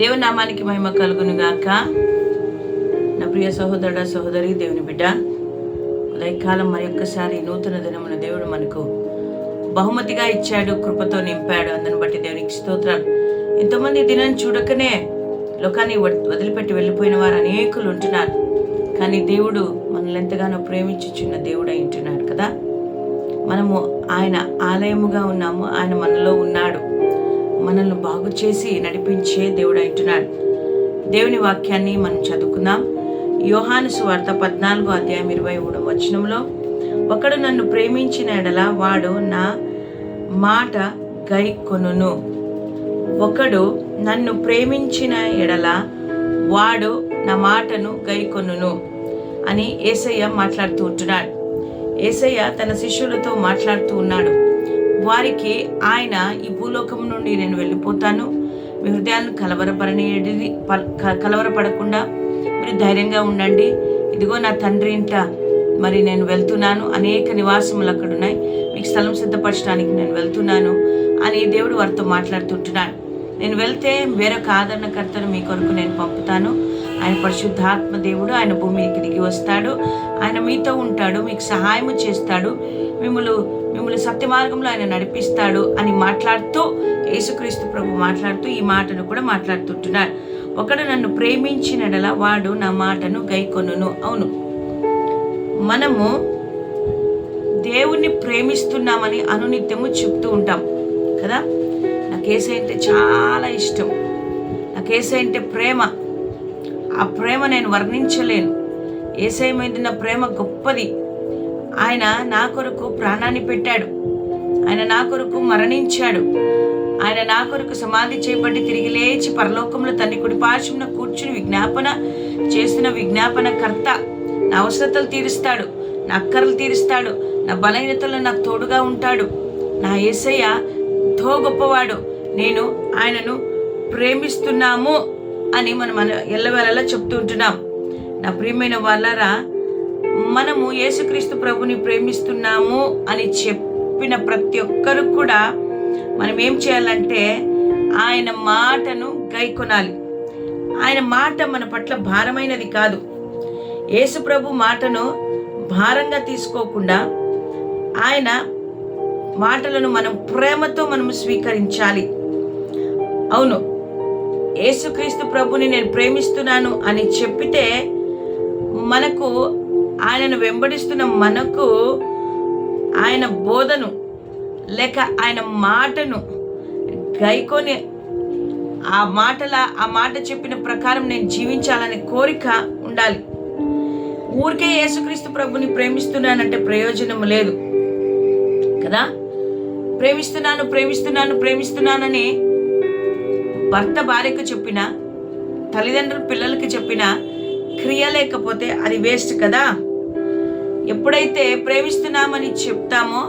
దేవుని నామానికి మహిమ కలుగును గాక నా ప్రియ సహోదరుడ సహోదరి దేవుని బిడ్డ ఉదయకాలం మరి ఒక్కసారి నూతన దినమున దేవుడు మనకు బహుమతిగా ఇచ్చాడు కృపతో నింపాడు. అందుని బట్టి దేవునికి స్తోత్రాలు ఎంతోమంది దినం చూడకనే లోకాన్ని వదిలిపెట్టి వెళ్ళిపోయిన వారు అనేకులు ఉంటున్నారు. కానీ దేవుడు మనల్ని ఎంతగానో ప్రేమించుచున్న దేవుడు అయి ఉంటున్నాడు కదా. మనము ఆయన ఆలయముగా ఉన్నాము ఆయన మనలో ఉన్నాడు. మనల్ని బాగు చేసి నడిపించే దేవుడు అంటున్నాడు. దేవుని వాక్యాన్ని మనం చదువుకుందాం. యోహాను సువార్త పద్నాలుగో అధ్యాయం ఇరవై మూడవ వచనంలో ఒకడు నన్ను ప్రేమించిన ఎడల వాడు నా మాట గై కొనును ఒకడు నన్ను ప్రేమించిన ఎడల వాడు నా మాటను గైకొనును అని ఏసయ్య మాట్లాడుతూ ఉంటున్నాడు. ఏసయ్య తన శిష్యులతో మాట్లాడుతూ ఉన్నాడు. వారికి ఆయన ఈ భూలోకం నుండి నేను వెళ్ళిపోతాను. మీ హృదయాలను కలవరపడనేది క- కలవరపడకుండా మీరు ధైర్యంగా ఉండండి. ఇదిగో నా తండ్రి ఇంట మరి నేను వెళ్తున్నాను. అనేక నివాసములు అక్కడ ఉన్నాయి మీకు స్థలం సిద్ధపరచడానికి నేను వెళ్తున్నాను అని దేవుడు వారితో మాట్లాడుతుంటున్నాడు. నేను వెళ్తే వేరొక ఆదరణకర్తను మీ కొరకు నేను పంపుతాను. ఆయన పరిశుద్ధాత్మ దేవుడు ఆయన భూమికి దిగి వస్తాడు. ఆయన మీతో ఉంటాడు. మీకు సహాయం చేస్తాడు. మిమ్మల్ని మిమ్మల్ని సత్య మార్గంలో ఆయన నడిపిస్తాడు అని మాట్లాడుతూ యేసుక్రీస్తు ప్రభు మాట్లాడుతూ ఈ మాటను కూడా మాట్లాడుతుంటున్నాడు ఒకడు నన్ను ప్రేమించినడల వాడు నా మాటను గైకొను అవును. మనము దేవుణ్ణి ప్రేమిస్తున్నామని అనునిత్యము చెప్తూ ఉంటాం. కదా? నాకు ఏసై అంటే చాలా ఇష్టం. నాకు ఏసై అంటే ప్రేమ. ఆ ప్రేమ నేను వర్ణించలేను. ఏసై మీద నా ప్రేమ గొప్పది. ఆయన నా కొరకు ప్రాణాన్ని పెట్టాడు. ఆయన నా కొరకు మరణించాడు. ఆయన నా కొరకు సమాధి చేయబడి తిరిగి లేచి పరలోకంలో తన్ని కుడి కూర్చుని విజ్ఞాపన చేసిన విజ్ఞాపన కర్త నా అవసరతలు తీరుస్తాడు నా అక్కర్లు తీరుస్తాడు నా బలహీనతలు నాకు తోడుగా ఉంటాడు. నా ఏసయ్య ఎంతో గొప్పవాడు. నేను ఆయనను ప్రేమిస్తున్నాము అని మనం మన ఎల్లవేళలా చెప్తూ ఉంటున్నాం. నా ప్రియమైన వాళ్ళరా మనము యేసుక్రీస్తు ప్రభుని ప్రేమిస్తున్నాము అని చెప్పిన ప్రతి ఒక్కరు కూడా మనం ఏం చేయాలంటే ఆయన మాటను గైకొనాలి. ఆయన మాట మన పట్ల భారమైనది కాదు. యేసు ప్రభు మాటను భారంగా తీసుకోకుండా ఆయన మాటలను మనం ప్రేమతో మనం స్వీకరించాలి. అవును యేసుక్రీస్తు ప్రభుని నేను ప్రేమిస్తున్నాను అని చెప్పితే మనకు ఆయనను వెంబడిస్తున్న మనకు ఆయన బోధను లేక ఆయన మాటను గైకొని ఆ మాటల ఆ మాట చెప్పిన ప్రకారం నేను జీవించాలనే కోరిక ఉండాలి. ఊరికే యేసుక్రీస్తు ప్రభుని ప్రేమిస్తున్నానంటే ప్రయోజనం లేదు. కదా? ప్రేమిస్తున్నాను ప్రేమిస్తున్నాను ప్రేమిస్తున్నానని భర్త భార్యకు చెప్పిన తల్లిదండ్రులు పిల్లలకి చెప్పిన క్రియ లేకపోతే అది వేస్ట్ కదా? ఎప్పుడైతే ప్రేమిస్తున్నామని చెప్తామో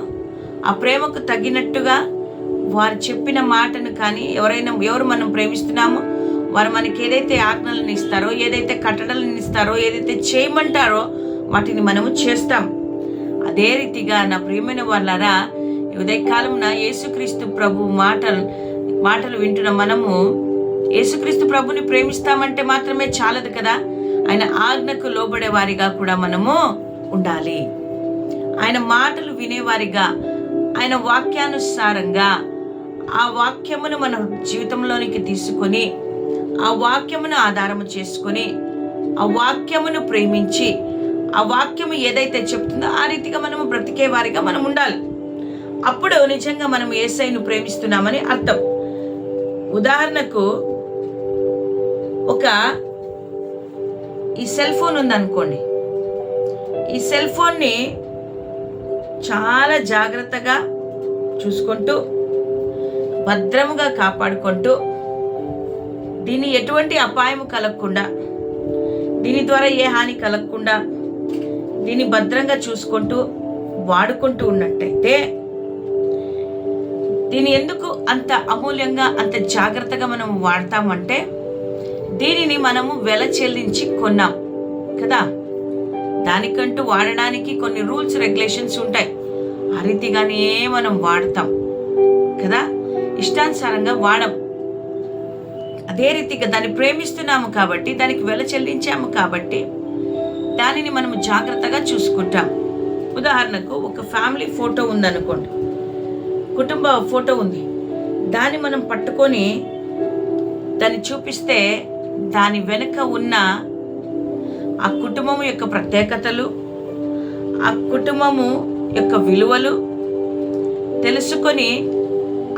ఆ ప్రేమకు తగినట్టుగా వారు చెప్పిన మాటను కానీ ఎవరైనా ఎవరు మనం ప్రేమిస్తున్నామో వారు మనకి ఏదైతే ఆజ్ఞలను ఇస్తారో ఏదైతే కట్టడలను ఇస్తారో ఏదైతే చేయమంటారో వాటిని మనము చేస్తాం. అదే రీతిగా నా ప్రియమైన వాళ్ళరా ఈ ఉదయకాలంన యేసుక్రీస్తు ప్రభు మాటలు మాటలు వింటున్న మనము యేసుక్రీస్తు ప్రభుని ప్రేమిస్తామంటే మాత్రమే చాలదు కదా? ఆయన ఆజ్ఞకు లోబడే వారిగా కూడా మనము ఉండాలి. ఆయన మాటలు వినేవారిగా ఆయన వాక్యానుసారంగా ఆ వాక్యమును మన జీవితంలోనికి తీసుకొని ఆ వాక్యమును ఆధారము చేసుకొని ఆ వాక్యమును ప్రేమించి ఆ వాక్యము ఏదైతే చెప్తుందో ఆ రీతిగా మనము బ్రతికే వారిగా మనం ఉండాలి. అప్పుడు నిజంగా మనం ఏసైను ప్రేమిస్తున్నామని అర్థం. ఉదాహరణకు ఒక ఈ సెల్ ఫోన్ ఉందనుకోండి. ఈ సెల్ ఫోన్ని చాలా జాగ్రత్తగా చూసుకుంటూ భద్రముగా కాపాడుకుంటూ దీని ఎటువంటి అపాయం కలగకుండా దీని ద్వారా ఏ హాని కలగకుండా దీన్ని భద్రంగా చూసుకుంటూ వాడుకుంటూ ఉన్నట్టయితే దీన్ని ఎందుకు అంత అమూల్యంగా అంత జాగ్రత్తగా మనం వాడతామంటే దీనిని మనము వెల చెల్లించి కొన్నాం కదా? దానికంటూ వాడడానికి కొన్ని రూల్స్ రెగ్యులేషన్స్ ఉంటాయి. ఆ రీతిగానే మనం వాడతాం. కదా? ఇష్టానుసారంగా వాడం. అదే రీతిగా దాన్ని ప్రేమిస్తున్నాము కాబట్టి దానికి వెల చెల్లించాము కాబట్టి దానిని మనం జాగ్రత్తగా చూసుకుంటాం. ఉదాహరణకు ఒక ఫ్యామిలీ ఫోటో ఉందనుకోండి. కుటుంబ ఫోటో ఉంది. దాన్ని మనం పట్టుకొని దాన్ని చూపిస్తే దాని వెనుక ఉన్న ఆ కుటుంబం యొక్క ప్రత్యేకతలు ఆ కుటుంబము యొక్క విలువలు తెలుసుకొని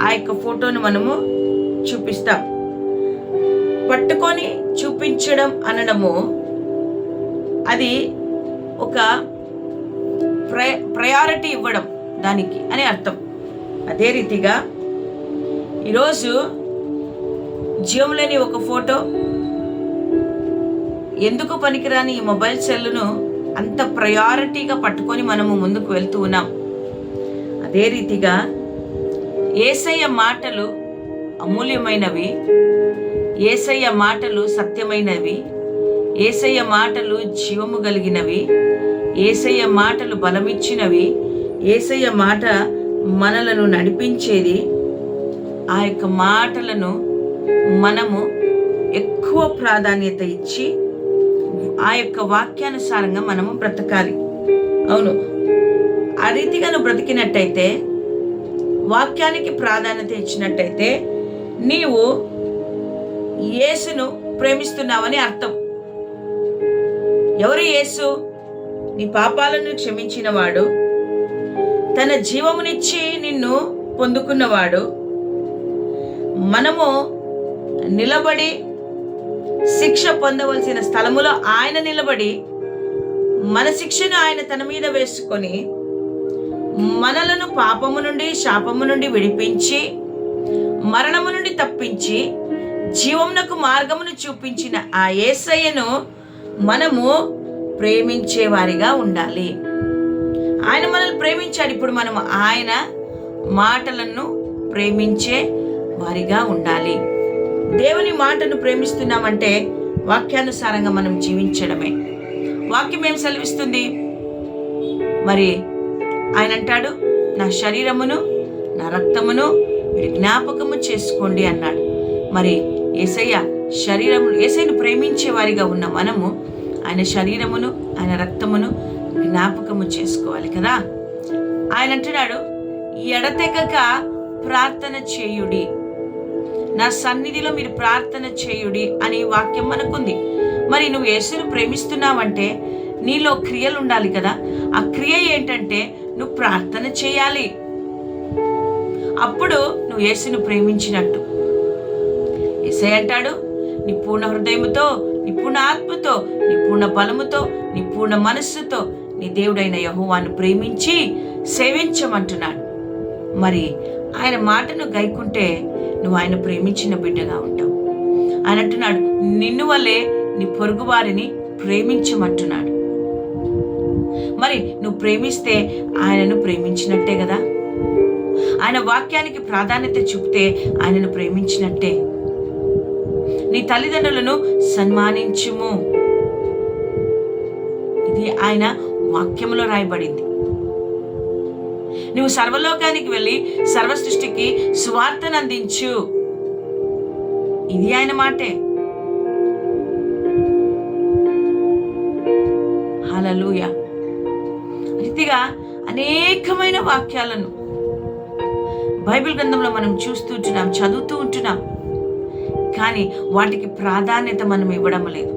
ఆ యొక్క ఫోటోను మనము చూపిస్తాం. పట్టుకొని చూపించడం అనడము అది ఒక ప్రయ ప్రయారిటీ ఇవ్వడం దానికి అని అర్థం. అదే రీతిగా ఈరోజు జీవం లేని ఒక ఫోటో ఎందుకు పనికిరాని ఈ మొబైల్ సెల్లును అంత ప్రయారిటీగా పట్టుకొని మనము ముందుకు వెళ్తూ ఉన్నాం? అదే రీతిగా ఏసయ్య మాటలు అమూల్యమైనవి ఏసయ్య మాటలు సత్యమైనవి ఏసయ్య మాటలు జీవము కలిగినవి ఏసయ్య మాటలు బలమిచ్చినవి ఏసయ్య మాట మనలను నడిపించేది ఆ యొక్క మాటలను మనము ఎక్కువ ప్రాధాన్యత ఇచ్చి ఆ యొక్క వాక్యానుసారంగా మనము బ్రతకాలి. అవును. ఆ రీతిగా నువ్వు బ్రతికినట్టయితే వాక్యానికి ప్రాధాన్యత ఇచ్చినట్టయితే నీవు యేసును ప్రేమిస్తున్నావని అర్థం. ఎవరు యేసు? నీ పాపాలను క్షమించినవాడు. తన జీవమునిచ్చి నిన్ను పొందుకున్నవాడు. మనము నిలబడి శిక్ష పొందవలసిన స్థలములో ఆయన నిలబడి మన శిక్షను ఆయన తన మీద వేసుకొని మనలను పాపము నుండి శాపము నుండి విడిపించి మరణము నుండి తప్పించి జీవమునకు మార్గమును చూపించిన ఆ ఏసయ్యను మనము ప్రేమించేవారిగా ఉండాలి. ఆయన మనల్ని ప్రేమించాడు. ఇప్పుడు మనం ఆయన మాటలను ప్రేమించే వారిగా ఉండాలి. దేవుని మాటను ప్రేమిస్తున్నామంటే వాక్యానుసారంగా మనం జీవించడమే. వాక్యం ఏం సెలవిస్తుంది? మరి ఆయన అంటాడు నా శరీరమును నా రక్తమును మీరు జ్ఞాపకము చేసుకోండి అన్నాడు. మరి ఏసయ్య శరీరము ఏసైను ప్రేమించే వారిగా ఉన్న మనము ఆయన శరీరమును ఆయన రక్తమును జ్ఞాపకము చేసుకోవాలి కదా? ఆయన అంటున్నాడు ఎడతెగక ప్రార్థన చేయుడి నా సన్నిధిలో మీరు ప్రార్థన చేయుడి అనే వాక్యం మనకుంది. మరి నువ్వు యేసును ప్రేమిస్తున్నావంటే నీలో క్రియలు ఉండాలి కదా. ఆ క్రియ ఏంటంటే నువ్వు ప్రార్థన చేయాలి. అప్పుడు నువ్వు యేసును ప్రేమించినట్టు. ఎసే అంటాడు నీ పూర్ణ హృదయముతో నీ పూర్ణ ఆత్మతో నీ పూర్ణ బలముతో నీ పూర్ణ మనస్సుతో నీ దేవుడైన యహోవాను ప్రేమించి సేవించమంటున్నాడు. మరి ఆయన మాటను గైకుంటే నువ్వు ఆయన ప్రేమించిన బిడ్డగా ఉంటావు. ఆయన అంటున్నాడు నిన్ను వల్లే నీ పొరుగు వారిని ప్రేమించమంటున్నాడు. మరి నువ్వు ప్రేమిస్తే ఆయనను ప్రేమించినట్టే కదా? ఆయన వాక్యానికి ప్రాధాన్యత చూపితే ఆయనను ప్రేమించినట్టే. నీ తల్లిదండ్రులను సన్మానించుము. ఇది ఆయన వాక్యములో రాయబడింది. నువ్వు సర్వలోకానికి వెళ్ళి సర్వ సృష్టికి సువార్తను అందించు. ఇది ఆయన మాటే. హలలుయ రీతిగా అనేకమైన వాక్యాలను బైబిల్ గ్రంథంలో మనం చూస్తూ ఉంటున్నాం చదువుతూ ఉంటున్నాం. కానీ వాటికి ప్రాధాన్యత మనం ఇవ్వడం లేదు.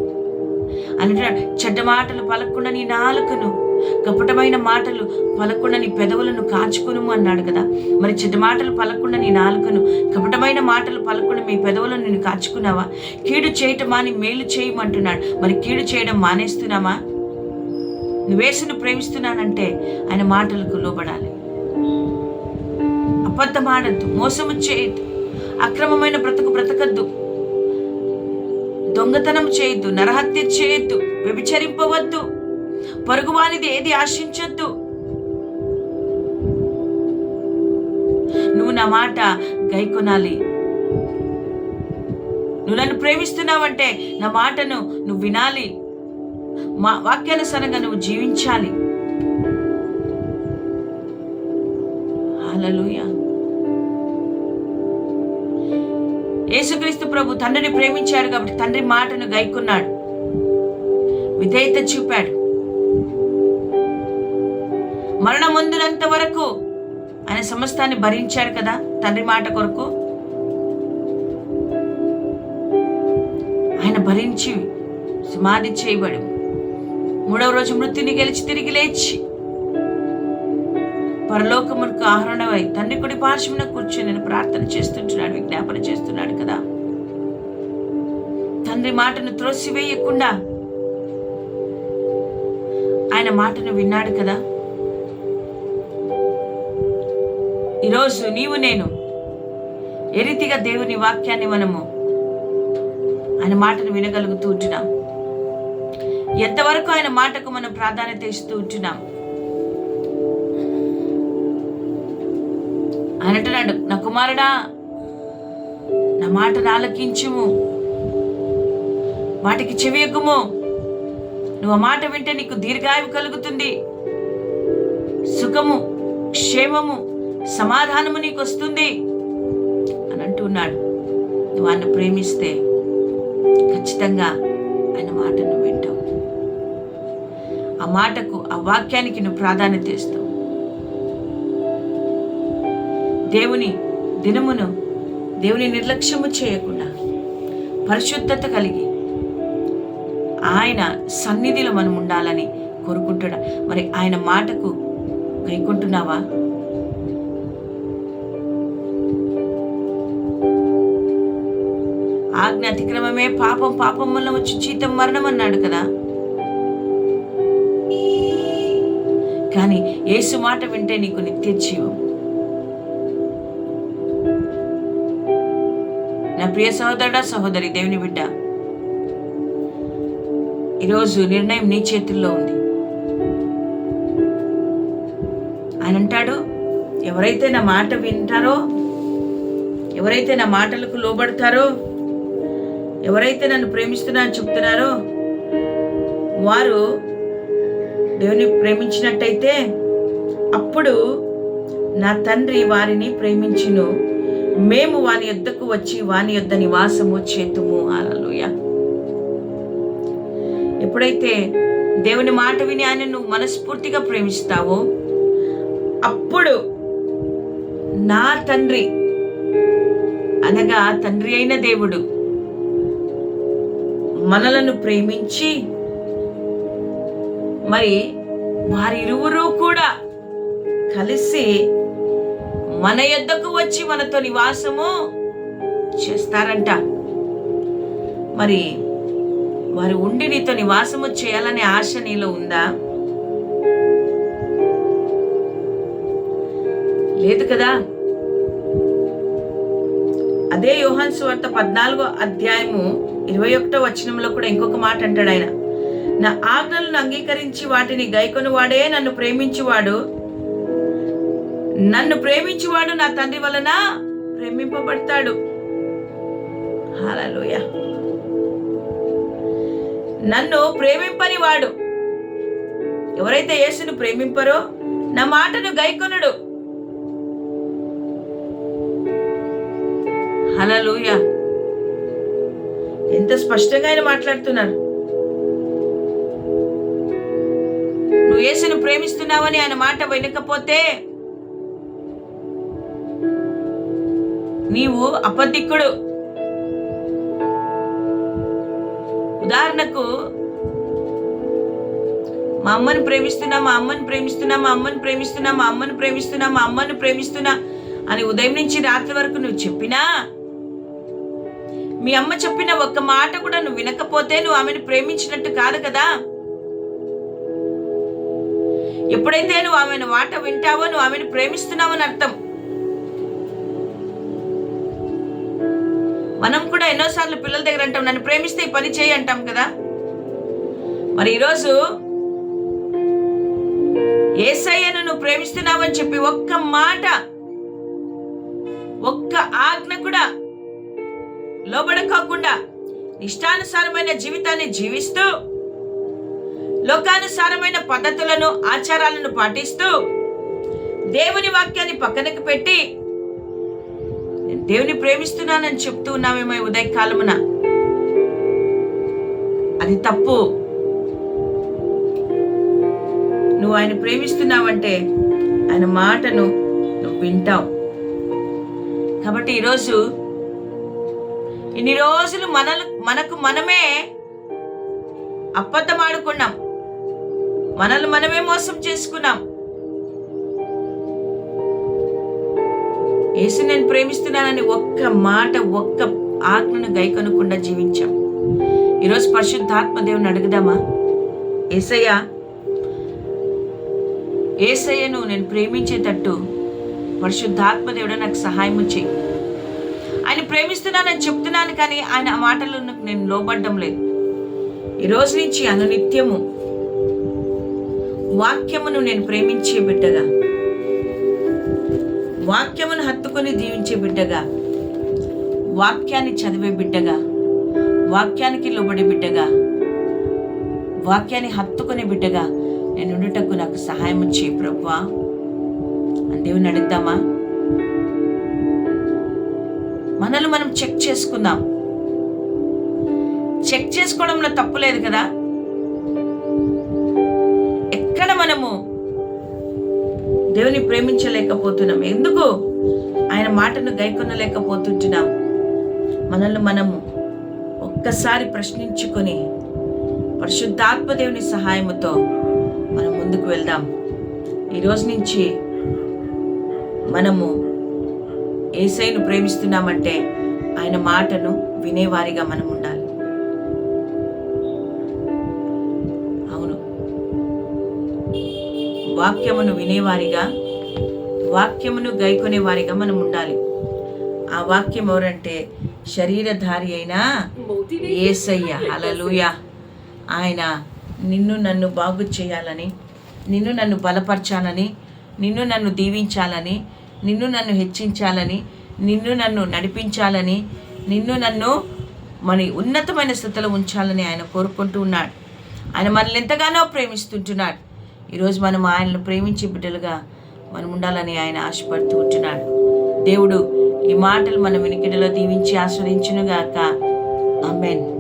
అంటే చెడ్డ మాటలు పలకుండా నీ నాలుకను కపటమైన మాటలు పలకుండా నీ పెదవులను కాచుకును అన్నాడు కదా. మరి చెడ్డ మాటలు పలకుండా నీ నాలుకను కపటమైన మాటలు పలకుండా మీ పెదవులను నేను కాచుకున్నావా? కీడు చేయటం మాని మేలు చేయమంటున్నాడు. మరి కీడు చేయడం మానేస్తున్నామా? నువ్వేసును ప్రేమిస్తున్నానంటే ఆయన మాటలకు లోబడాలి. అబద్ధమాడద్దు మోసము చేయొద్దు అక్రమమైన బ్రతుకు బ్రతకద్దు దొంగతనం చేయొద్దు నరహత్య చేయొద్దు వ్యభిచరింపవద్దు. పొరుగువానిది ఏది ఆశించొద్దు. నువ్వు నా మాట గైకొనాలి. నువ్వు నన్ను ప్రేమిస్తున్నావంటే నా మాటను నువ్వు వినాలి. మా వాక్యానుసారంగా నువ్వు జీవించాలి. యేసుక్రీస్తు ప్రభు తండ్రిని ప్రేమించాడు కాబట్టి తండ్రి మాటను గైకున్నాడు. విధేయత చూపాడు. మరణముందునంత వరకు ఆయన సమస్తాన్ని భరించాడు కదా తండ్రి మాట కొరకు? ఆయన భరించి సమాధి చేయబడి. మూడవ రోజు మృత్యుని గెలిచి తిరిగి లేచి పరలోకమునకు ఆహరణమై తండ్రి కుడి పార్శ్వమున కూర్చొని నేను ప్రార్థన చేస్తుంటున్నాడు విజ్ఞాపన చేస్తున్నాడు కదా. తండ్రి మాటను త్రోసివేయకుండా ఆయన మాటను విన్నాడు కదా? ఈరోజు నీవు నేను ఏ రీతిగా దేవుని వాక్యాన్ని మనము ఆయన మాటను వినగలుగుతూ ఉంటున్నాం? ఎంతవరకు ఆయన మాటకు మనం ప్రాధాన్యత ఇస్తూ ఉంటున్నాం? ఆయన అంటున్నాడు నా కుమారుడా నా మాటను ఆలకించుము. వాటికి చెవియకుము నువ్వు ఆ మాట వింటే నీకు దీర్ఘాయువు కలుగుతుంది. సుఖము క్షేమము సమాధానము నీకు వస్తుంది అని అంటున్నాడు. నువ్వు ఆయన ప్రేమిస్తే ఖచ్చితంగా ఆయన మాటను వింటావు. ఆ మాటకు ఆ వాక్యానికి నువ్వు ప్రాధాన్యత ఇస్తావు. దేవుని దినమును దేవుని నిర్లక్ష్యము చేయకుండా పరిశుద్ధత కలిగి ఆయన సన్నిధిలో మనం ఉండాలని కోరుకుంటున్నా. మరి ఆయన మాటకు గైకుంటున్నావా? మరణమే పాపం పాపం వల్ల వచ్చి జీతం మరణం అన్నాడు కదా. కానీ యేసు మాట వింటే నీకు నిత్య జీవం. నా ప్రియ సహోదరుడా సహోదరి దేవుని బిడ్డ ఈరోజు నిర్ణయం నీ చేతుల్లో ఉంది. ఆయన అంటాడు ఎవరైతే నా మాట వింటారో ఎవరైతే నా మాటలకు లోబడతారో ఎవరైతే నన్ను ప్రేమిస్తున్నా అని చెప్తున్నారో వారు దేవుని ప్రేమించినట్టయితే అప్పుడు నా తండ్రి వారిని ప్రేమించును. మేము వాని యొద్దకు వచ్చి వాని యొద్ద నివాసము చేతుము. అలలుయ ఎప్పుడైతే దేవుని మాట విని ఆయన నువ్వు మనస్ఫూర్తిగా ప్రేమిస్తావో అప్పుడు నా తండ్రి అనగా తండ్రి అయిన దేవుడు మనలను ప్రేమించి మరి వారిరువురు కూడా కలిసి మన యొద్దకు వచ్చి మనతో నివాసము చేస్తారంట. మరి వారు ఉండి నీతో నివాసము చేయాలనే ఆశ నీలో ఉందా? లేదు కదా? అదే యోహాన్ సువార్త పద్నాలుగో అధ్యాయము ఇరవై ఒకటో వచనంలో కూడా ఇంకొక మాట అంటాడు ఆయన. నా ఆజ్ఞలను అంగీకరించి వాటిని గైకొని వాడే నన్ను ప్రేమించువాడు. నన్ను ప్రేమించువాడు నా తండ్రి వలన ప్రేమింపబడతాడు. హల్లెలూయా. నన్ను ప్రేమింపని వాడు ఎవరైతే యేసును ప్రేమింపరో నా మాటను గైకొనడు. హలలుయా ఎంత స్పష్టంగా ఆయన మాట్లాడుతున్నారు. నువ్వు యేసును ప్రేమిస్తున్నావని ఆయన మాట వినకపోతే నీవు అపతిక్కుడు ఉదాహరణకు మా అమ్మని ప్రేమిస్తున్నా మా అమ్మని ప్రేమిస్తున్నా మా అమ్మని ప్రేమిస్తున్నా మా అమ్మని ప్రేమిస్తున్నా మా అమ్మని ప్రేమిస్తున్నా అని ఉదయం నుంచి రాత్రి వరకు నువ్వు చెప్పినా మీ అమ్మ చెప్పిన ఒక్క మాట కూడా నువ్వు వినకపోతే నువ్వు ఆమెను ప్రేమించినట్టు కాదు కదా? ఎప్పుడైతే నువ్వు ఆమెను మాట వింటావో నువ్వు ఆమెను ప్రేమిస్తున్నావని అర్థం. మనం కూడా ఎన్నోసార్లు పిల్లల దగ్గర అంటాం నన్ను ప్రేమిస్తే ఈ పని చేయి అంటాం కదా? మరి ఈరోజు ఏసయ్యను నువ్వు ప్రేమిస్తున్నావని చెప్పి ఒక్క మాట ఒక్క ఆజ్ఞ కూడా లోబడకోకుండా ఇష్టానుసారమైన జీవితాన్ని జీవిస్తూ లోకానుసారమైన పద్ధతులను ఆచారాలను పాటిస్తూ దేవుని వాక్యాన్ని పక్కనకి పెట్టి దేవుని ప్రేమిస్తున్నానని చెప్తూ ఉన్నామేమో ఈ ఉదయకాలమున. అది తప్పు. నువ్వు ఆయన ప్రేమిస్తున్నావంటే ఆయన మాటను నువ్వు వింటావు. కాబట్టి ఈరోజు ఇన్ని రోజులు మన మనకు మనమే అబద్ధం ఆడుకున్నాం. మనల్ని మనమే మోసం చేసుకున్నాం. యేసు నేను ప్రేమిస్తున్నానని ఒక్క మాట ఒక్క ఆజ్ఞను గైకొనకుండా జీవించాం. ఈరోజు పరిశుద్ధాత్మ దేవుని అడుగుదామా? ఏసయ్య ఏసయ్యను నేను ప్రేమించేటట్టు పరిశుద్ధాత్మ దేవుడు నాకు సహాయం చేయి ప్రేమిస్తున్నానని చెప్తున్నాను కానీ ఆయన ఆ మాటలు నేను లోబడ్డం లేదు. ఈ రోజు నుంచి అనునిత్యము వాక్యమును నేను ప్రేమించే బిడ్డగా వాక్యమును హత్తుకొని దీవించే బిడ్డగా వాక్యాన్ని చదివే బిడ్డగా వాక్యానికి లోబడే బిడ్డగా వాక్యాన్ని హత్తుకునే బిడ్డగా నేను ఉండుటకు నాకు సహాయం చేయి ప్రభువా అని దేవుని అడుగుదామా? మనల్ని మనం చెక్ చేసుకుందాం. చెక్ చేసుకోవడంలో తప్పు లేదు కదా? ఎక్కడ మనము దేవుని ప్రేమించలేకపోతున్నాం? ఎందుకు? ఆయన మాటను గైకొనలేకపోతుంటున్నాం? మనల్ని మనము ఒక్కసారి ప్రశ్నించుకొని పరిశుద్ధాత్మ దేవుని సహాయముతో మనం ముందుకు వెళ్దాం. ఈరోజు నుంచి మనము ఏసైను ప్రేమిస్తున్నామంటే ఆయన మాటను వినేవారిగా మనం ఉండాలి. అవును. వాక్యమును వినేవారిగా వాక్యమును గైకొనే వారిగా మనం ఉండాలి. ఆ వాక్యం ఎవరంటే శరీరధారి అయిన ఏసయ్య. అలలుయ ఆయన నిన్ను నన్ను బాగు చేయాలని నిన్ను నన్ను బలపరచాలని నిన్ను నన్ను దీవించాలని నిన్ను నన్ను హెచ్చించాలని నిన్ను నన్ను నడిపించాలని నిన్ను నన్ను మన ఉన్నతమైన స్థితిలో ఉంచాలని ఆయన కోరుకుంటూ ఉన్నాడు. ఆయన మనల్ని ఎంతగానో ప్రేమిస్తుంటున్నాడు. ఈరోజు మనం ఆయనను ప్రేమించే బిడ్డలుగా మనం ఉండాలని ఆయన ఆశపడుతూ ఉంటున్నాడు. దేవుడు ఈ మాటలు మన వినికిడిలో దీవించి ఆస్వాదించునుగాక అమెన్